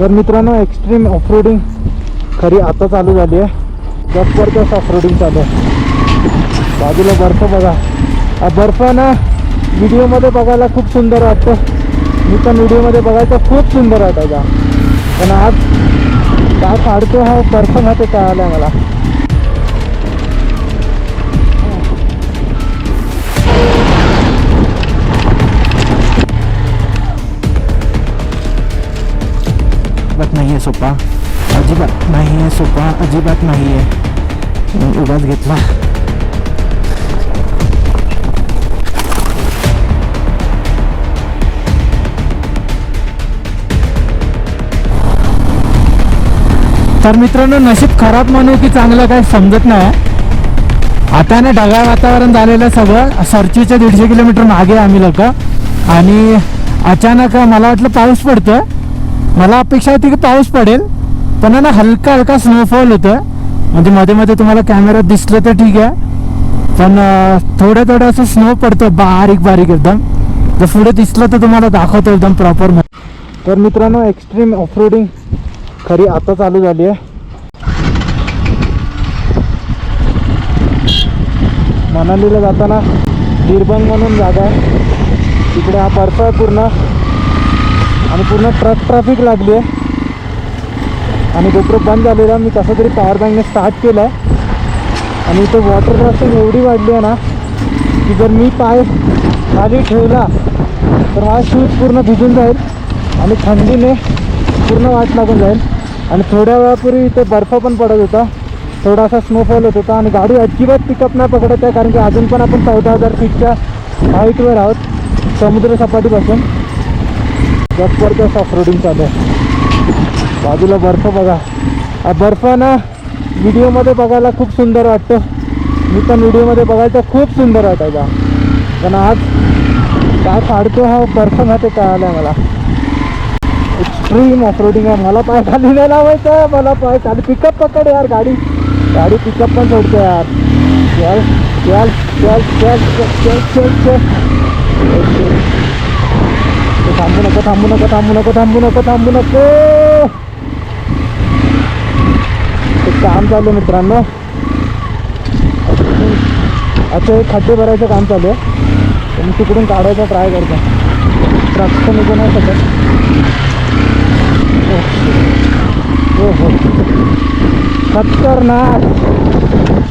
तर मित्रांनो extreme off-roading खरी आता चालू झाली आहे. जबरदस्त ऑफरोडिंग चालू आहे. बाजूला बर्फ बघा. हा बर्फ ना व्हिडिओमध्ये बघायला खूप सुंदर वाटतं. मी पण व्हिडिओमध्ये बघायचं खूप सुंदर वाटायचा. पण आज काय काढतो हा बर्फ ना ते कळालं मला? अजिबात नाही आहे सोपा. अजिबात नाही आहे सोपा. अजिबात नाही आहे उगाच घेतला. तर मित्रांनो नशीब खराब म्हणू की चांगलं काय समजत नाही. आता ना ढगाळ वातावरण झालेलं सगळं. सरचीच्या दीडशे किलोमीटर मागे आम्ही लोक. आणि अचानक मला वाटलं पाऊस पडतोय. मला अपेक्षा होती की पाऊस पडेल पण आहे ना हलका हलका स्नोफॉल होतं म्हणजे मध्ये मध्ये तुम्हाला कॅमेऱ्यात दिसलं तर ठीक आहे. पण थोडं थोडं असं स्नो पडतं बारीक बारीक एकदम. जर पुढे दिसलं तर तुम्हाला दाखवतो एकदम प्रॉपर तर मित्रांनो एक्स्ट्रीम ऑफरोडिंग खरी आता चालू झाली आहे. मनालीला जाताना दिरबंग म्हणून जागा आहे. तिकडे हा बर्फ आहे पूर्ण. आणि पूर्ण ट्रक ट्रॅफिक लागली आहे. आणि गोप्रो बंद झालेला मी कसं तरी पॉवर बँकने स्टार्ट केलं आहे आणि इथं वॉटर क्रॉसिंग एवढी वाढली आहे ना की जर मी पाय खाली ठेवला तर माझा शूज पूर्ण भिजून जाईल आणि थंडीने पूर्ण वाट लागून जाईल. आणि थोड्या वेळापूर्वी इथे बर्फ पण पडत होता. थोडासा स्नोफॉल होत होता आणि गाडी अजिबात पिकअप नाही पकडत आहे कारण की अजून पण आपण चौदा हजार फीटच्या हाईटवर आहोत समुद्रसपाटीपासून जबरदस्त ऑफ रोडिंग चालू आहे. बाजूला बर्फ बघा. हा बर्फ ना व्हिडिओमध्ये बघायला खूप सुंदर वाटतो. मी पण व्हिडिओमध्ये बघायला तर खूप सुंदर वाटायचा पण आज काय काढतो हा बर्फ ना ते कळालं आहे मला. एक्स्ट्रीम ऑफ रोडिंग आहे. मला पाय खाली नाही लावायचं मला पाय खाली पिकअप पकड यार गाडी. गाडी पिकअप पण सोडतो यार. चल चल चल चल चल चल चल. थांबू नको थांबू नको थांबू नको थांबू नको थांबू नको. एक काम चालू आहे मित्रांनो. असं एक खड्डे भरायचं काम चालू आहे. मी तिकडून काढायचा ट्राय करतो. ट्रक निघून आहे सगळं हो, हो हो खतरनाक.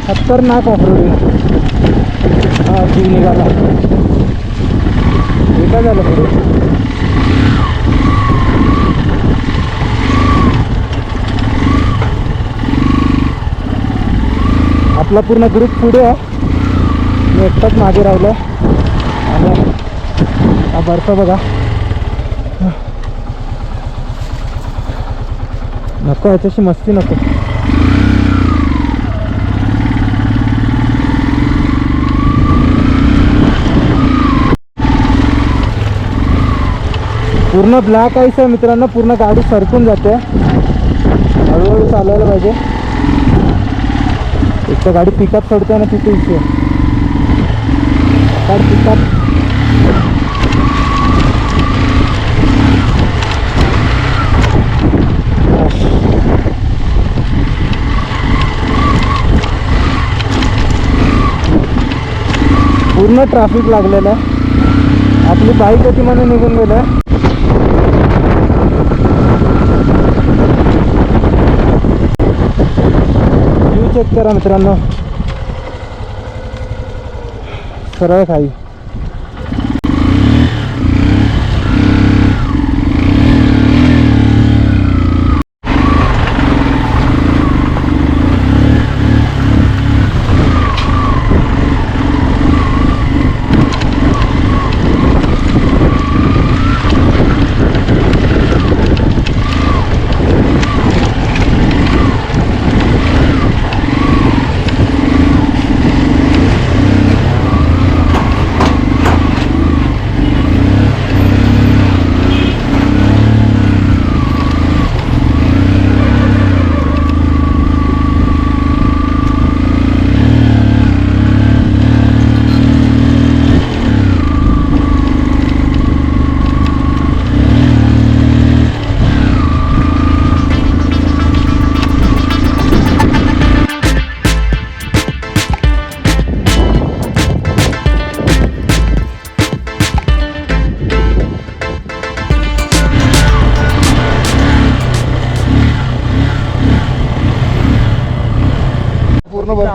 खतरनाक ऑफरोडिंग हा जीव निघाला. हे काय झालं पुढे? आपला पूर्ण ग्रुप पुढे आहे. मी एकटाच मागे राहिलो. आणि हा बर्फ बघा. नको याच्याशी मस्ती नको. पूर्ण ब्लॅक आईस आहे मित्रांनो. पूर्ण गाडी सरकून जाते. हळूहळू चालवायला पाहिजे. एक तर गाडी पिकअप सोडते ना तिथे इथे. गाडी पिकअप पूर्ण ट्रॅफिक लागलेलं आहे. आपली बाईक होती म्हणून निघून गेलं चेक करा मित्रांनो. सरळ खाई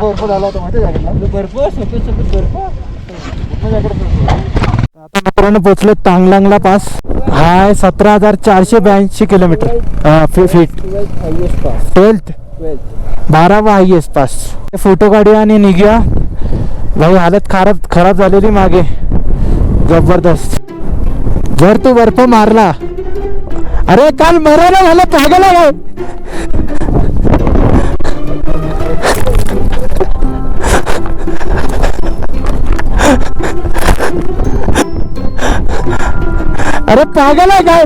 बर्फ झाला होता माहिती बर्फ सफेद सफेद बर्फ. आता मित्रांनो पोहोचलो तांगलांगला पास. हा आहे सतरा हजार चारशे ब्याऐंशी किलोमीटर. फीट. ट्वेल्थ. बारावा हायएस्ट पास फोटो काढूया आणि निघूया. भाई हालत खराब खराब झालेली मागे. जबरदस्त. जर तू बर्फ मारला. अरे काल मरायला झालं पागला काय अरे पागल आहे काय?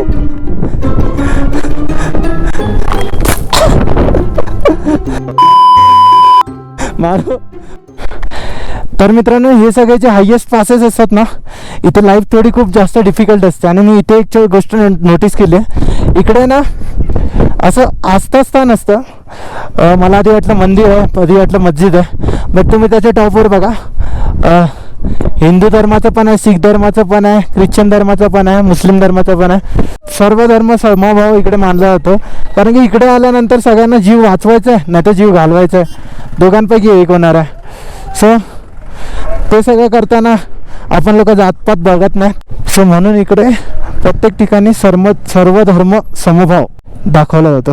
मारो. तर मित्रांनो हे सगळे जे हायेस्ट पासेस असतात ना इथे लाईफ थोडी खूप जास्त डिफिकल्ट असते. आणि मी इथे एक गोष्ट नोटीस केली आहे. इकडे ना असं आस्था स्थान असतं मला आधी वाटलं मंदिर आहे कधी वाटलं मस्जिद आहे. बट तुम्ही त्याच्या टॉपवर बघा. हिंदू धर्माचं पण आहे शीख धर्माचं पण आहे ख्रिश्चन धर्माचं पण आहे मुस्लिम धर्माचं पण आहे. सर्व धर्म समभाव इकडे मानला जातो. कारण की इकडे आल्यानंतर सगळ्यांना जीव वाचवायचा आहे नाही तर जीव घालवायचा आहे. दोघांपैकी एक होणार आहे. सो ते सगळं करताना आपण लोक जातपात बघत नाही. सो म्हणून इकडे प्रत्येक ठिकाणी सर्व सर्व धर्म समभाव दाखवला जातो.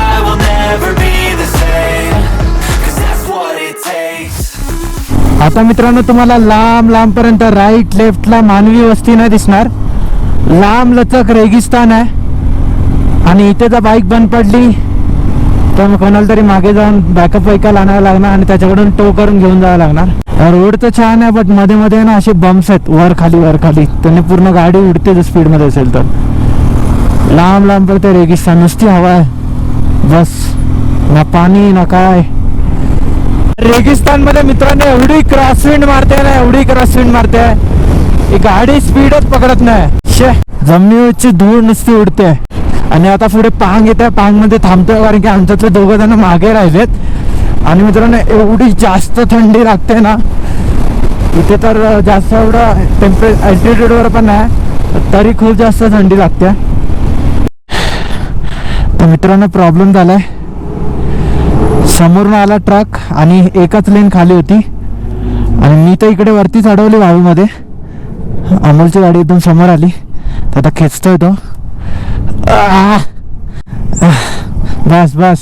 आता मित्रांनो तुम्हाला लांब लांबपर्यंत राईट लेफ्टला मानवी वस्ती नाही दिसणार. लांब लचक रेगिस्तान आहे. आणि इथे जर बाईक बंद पडली तर मग कोणाला तरी मागे जाऊन बॅकअप व्हेकल आणायला लागणार आणि त्याच्याकडून टो करून घेऊन जावं लागणार. रोड तर छान आहे बटमध्ये मध्ये ना असे बम्प्स आहेत वर खाली वर खाली. त्यांनी पूर्ण गाडी उडते जर स्पीडमध्ये असेल तर. लांब लांब पर्यंत रेगिस्तान. नुसती हवा आहे. बस. ना पाणी ना काय. रेगिस्तानमध्ये मित्रांनो एवढी क्रॉसविंड मारते ना एवढी क्रॉसविंड मारते. ही गाडी स्पीडच पकडत नाही. शे जमिनीवरची धूळ नुसती उडते. आणि आता पुढे पांग येते. पांगमध्ये थांबतोय कारण की आमच्यातले दोघं जण मागे राहिलेत. आणि मित्रांनो एवढी जास्त थंडी लागते ना इथे तर जास्त एवढं टेम्परे अल्टिट्यूड वर पण आहे तरी खूप जास्त थंडी लागते. तर मित्रांनो प्रॉब्लेम झालाय. समोरून आला ट्रक आणि एकच लेन खाली होती. आणि मी तर इकडे वरतीच चढवली वाळूमध्ये. अमोलची गाडी एकदम समोर आली. तर आता खेचतोय तो. आह! बस बस.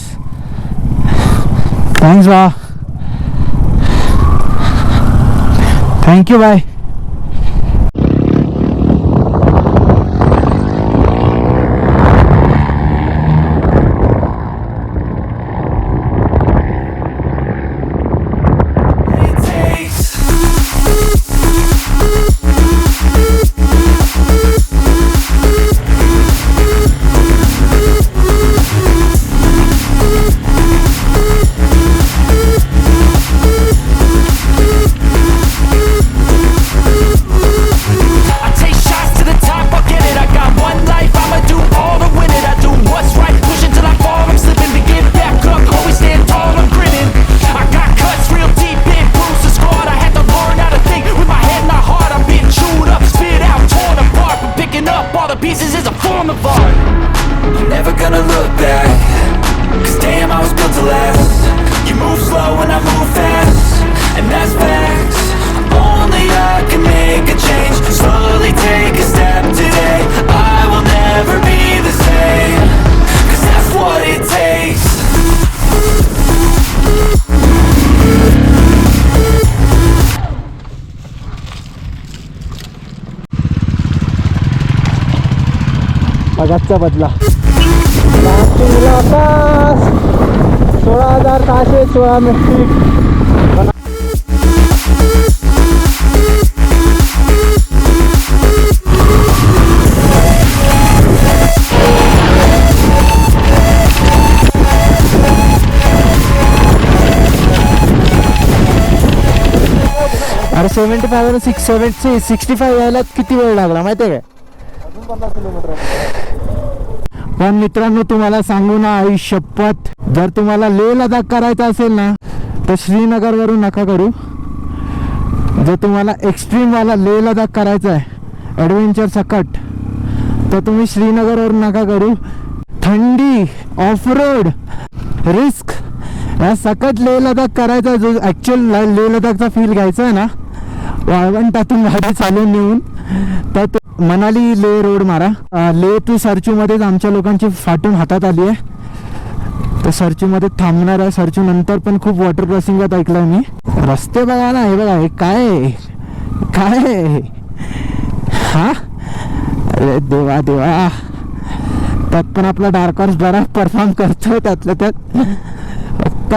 थँक्स बा थँक्यू बाय बघाचा बदला. सोळा हजार सहाशे सोळा metric. Seventy five six seventy sixty five यायला किती वेळ लागला माहिती आहे काय पन्नास किलोमीटर पण मित्रांनो तुम्हाला सांगू ना आई शपथ. जर तुम्हाला लेह लडाख करायचं असेल ना तर श्रीनगरवरून नका करू. जर तुम्हाला एक्स्ट्रीम वाला लेह लडाख करायचा आहे ॲडव्हेंचर सकट तर तुम्ही श्रीनगरवरून नका करू. थंडी ऑफ रोड रिस्क या सकट लेह लडाख करायचा जो ॲक्च्युअल लेह लडाखचा फील घ्यायचा आहे ना वाळवंटातून गाडी चालून नेऊन तर मनाली ले रोड मारा. ले टू सरचूमध्येच आमच्या लोकांची फाटून हातात आली आहे. तर सर्चूमध्ये थांबणार आहे. सरचू नंतर पण खूप वॉटर क्रॉसिंगात ऐकलंय मी. रस्ते बघा ना हे बघा हे काय काय हा? अरे देवा देवा. त्यात पण आपला डार्क हॉर्स बरा परफॉर्म करतो त्यातल्या त्यात. फक्त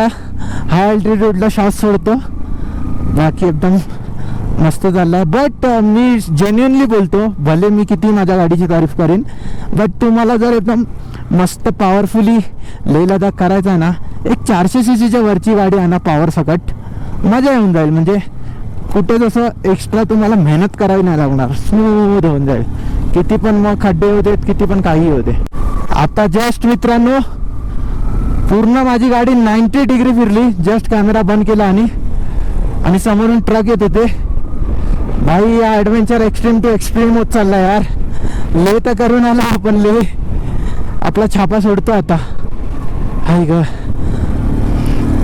हाय अल्टिट्यूडला श्वास सोडतो. बाकी एकदम मस्त चाललाय बट मी जेन्युनली बोलतो भले मी किती माझ्या गाडीची तारीफ करेन बट तुम्हाला जर एकदम मस्त पॉवरफुली लेह लडाख करायचा आहे ना एक चारशे सी सीच्या वरची गाडी आणा पॉवर सकट मजा येऊन जाईल. म्हणजे कुठे जसं एक्स्ट्रा तुम्हाला मेहनत करावी नाही लागणार स्मूथ होऊन जाईल. किती पण मग खड्डे होते किती पण काही होते आता जस्ट मित्रांनो पूर्ण माझी गाडी नाईन्टी डिग्री फिरली जस्ट कॅमेरा बंद केला आणि आणि समोरून ट्रक येत होते. भाई या ॲडव्हेंचर एक्स्ट्रीम टू एक्स्ट्रीम होत चालला यार. ले तर करून आला आपण ले आपला छापा सोडतो आता. हाय ग.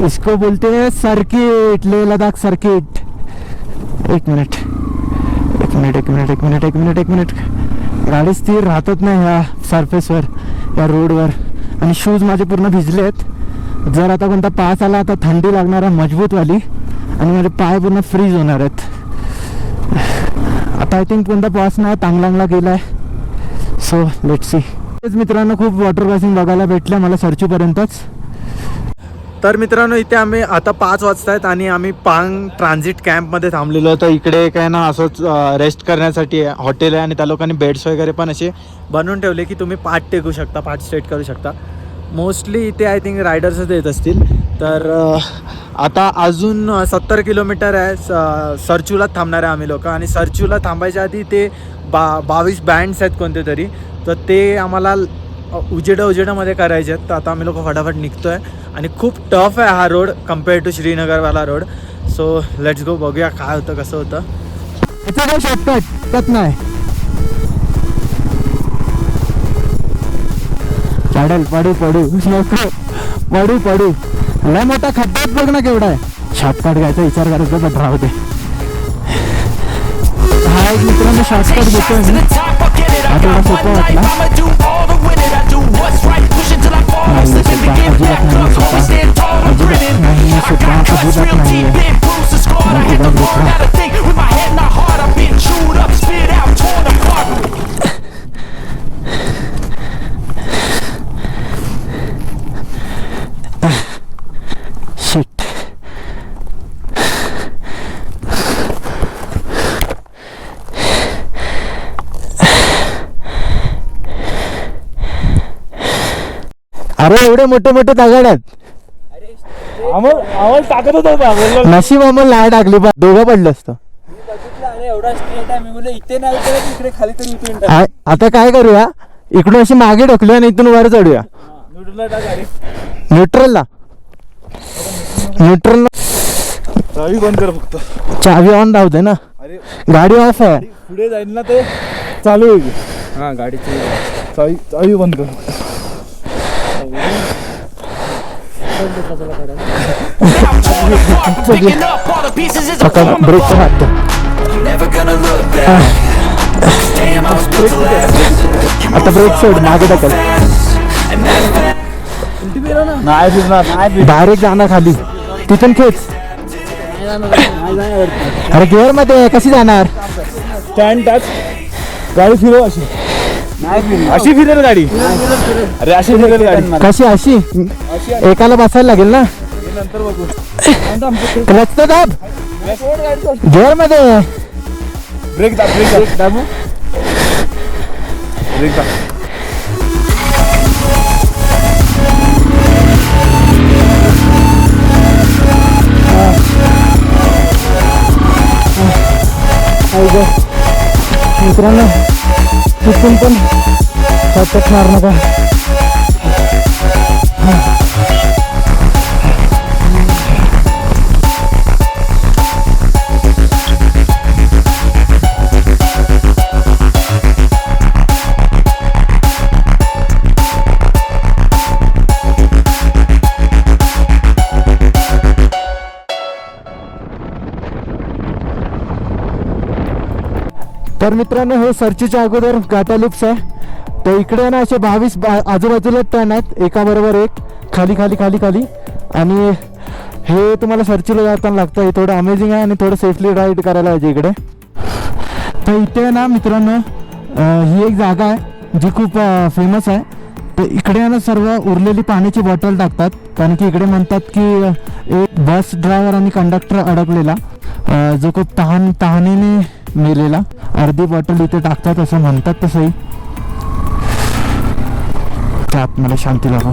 इसको बोलते सर्किट ले लडाख सर्किट एक मिनिट एक मिनिट एक मिनिट एक मिनिट एक मिनिट एक मिनिट गाडी स्थिर राहतच नाही ह्या सरफेसवर या रोडवर आणि शूज माझे पूर्ण भिजले आहेत. जर आता कोणता पास आला आता थंडी लागणार आहे मजबूतवाली. आणि माझे पाय पूर्ण फ्रीज होणार आहेत. आता आय थिंक कोणता पास नाही तांगलांगला गेला आहे सो लेट सी तेच मित्रांनो खूप वॉटर क्रॉसिंग बघायला भेटलं मला सरचूपर्यंतच. तर मित्रांनो इथे आम्ही आता पाच वाजता आहेत आणि आम्ही पांग ट्रान्झिट कॅम्पमध्ये थांबलेलो. तर इकडे काय ना असंच रेस्ट करण्यासाठी हॉटेल आहे आणि त्या लोकांनी बेड्स वगैरे पण असे बनवून ठेवले की तुम्ही पाठ टेकू शकता पाठ स्ट्रेट करू शकता. मोस्टली इथे आय थिंक रायडर्सच येत असतील. तर आता अजून सत्तर किलोमीटर आहे. स- सरचूलाच थांबणार आहे आम्ही लोक. आणि सरचूला थांबायच्या आधी ते बा बावीस बँड्स आहेत कोणते तरी. तर ते आम्हाला अ, उजेडं उजेडामध्ये करायचे आहेत. तर आता आम्ही लोक फटाफट निघतो आहे आणि खूप टफ आहे हा रोड कंपेअर टू श्रीनगरवाला रोड सो लेट्स गो बघूया काय होतं कसं होतं. काय शॉर्टकट कट नाही. पडल पडू पडू. नको पडू पडू. लय मोठा खड्ड्यात बघ ना केवढा आहे. शॉर्टकट घ्यायचा विचार करायचा पण राहू दे. हा एक मित्रांनो शॉर्टकट घेतोय to me the top, I'll get it. I I think got that's one what एवढे मोठे मोठे दगड आहेत आम्हाला आम्हाला टाकत होता नशीब आम्हाला नाही टाकली पण दोघं पडलं असतं. एवढा स्ट्रेट आहे मी बोललो इथे नाही उतरत, इकडे खाली तरी उतरून टाक. आ- आता काय करूया? इकडून अशी मागे ढकलूया आणि इथून वर चढूया. न्यूट्रलला गाडी. न्यूट्रलला. चावी बंद कर फक्त. चावी ऑन धावते ना. गाडी ऑफ आहे. पुढे जाईल ना ते चालू होईल. हा गाडीची चावी चावी बंद कर. Akan break आता ब्रेक सोड मागे टाकल जाणार खाली. तिथून खेच. अरे गेअरमध्ये कशी जाणार? स्टँड टाक गाडी फिरव अशी. अशी फिरेल गाडी अरे अशी फिरेल गाडी कशी अशी एकाला बसायला लागेल ना नंतर बघू क्लच तर दाब गिअरमध्ये. ब्रेक दाब ब्रेक दाबू ब्रेक दाब मित्रांनो तिथून पण शॉर्टकट नका तर मित्रांनो हे सर्चीच्या अगोदर गाटा लुप्स आहे. तर इकडे ना असे बावीस बा आजूबाजूला टर्न आहेत. एकाबरोबर एक खाली खाली खाली खाली. आणि हे तुम्हाला सर्चीला जाताना लागतं. हे थोडं अमेझिंग आहे आणि थोडं सेफली राईड करायला पाहिजे इकडे. तर इथे ना मित्रांनो ही एक जागा आहे जी खूप फेमस आहे. तर इकडे ना सर्व उरलेली पाण्याची बॉटल टाकतात. कारण की इकडे म्हणतात की एक बस ड्रायव्हर आणि कंडक्टर अडकलेला. जो खूप तहान तहानेने मेलेला. अर्धी बॉटल इथे टाकतात असं म्हणतात तसंही. त्यात मला शांती लागा